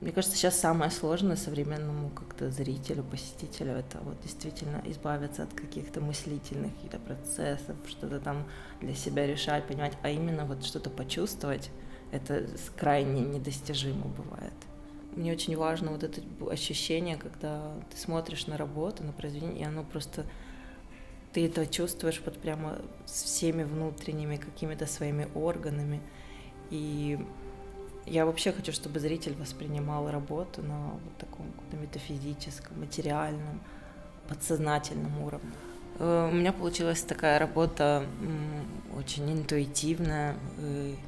Мне кажется, сейчас самое сложное современному как-то зрителю, посетителю, это вот действительно избавиться от каких-то мыслительных каких-то процессов, что-то там для себя решать, понимать, а именно вот что-то почувствовать, это крайне недостижимо бывает. Мне очень важно вот это ощущение, когда ты смотришь на работу, на произведение, и оно просто ты это чувствуешь вот прямо с всеми внутренними какими-то своими органами. И я вообще хочу, чтобы зритель воспринимал работу на вот таком метафизическом, материальном, подсознательном уровне. Э, у меня получилась такая работа очень интуитивная,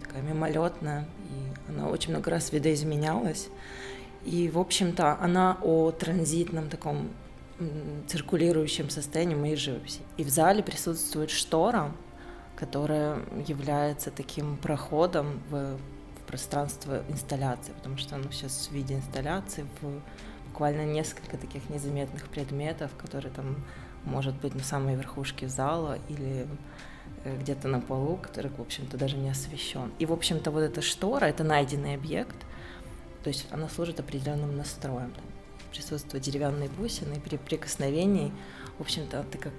такая мимолетная, и она очень много раз видоизменялась. И, в общем-то, она о транзитном таком циркулирующем состоянии моей живописи. И в зале присутствует штора, которая является таким проходом в пространство инсталляции, потому что оно сейчас в виде инсталляции, в буквально несколько таких незаметных предметов, которые там может быть на самой верхушке зала или э, где-то на полу, который, в общем-то, даже не освещен. И, в общем-то, вот эта штора — это найденный объект, то есть она служит определенным настроем. Присутствие деревянной бусины при прикосновении, в общем-то, ты как,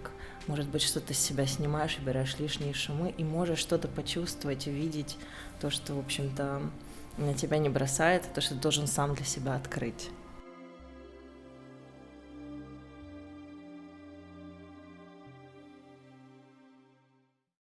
может быть, что-то с себя снимаешь, убираешь лишние шумы и можешь что-то почувствовать, увидеть то, что, в общем-то, на тебя не бросает, то, что ты должен сам для себя открыть.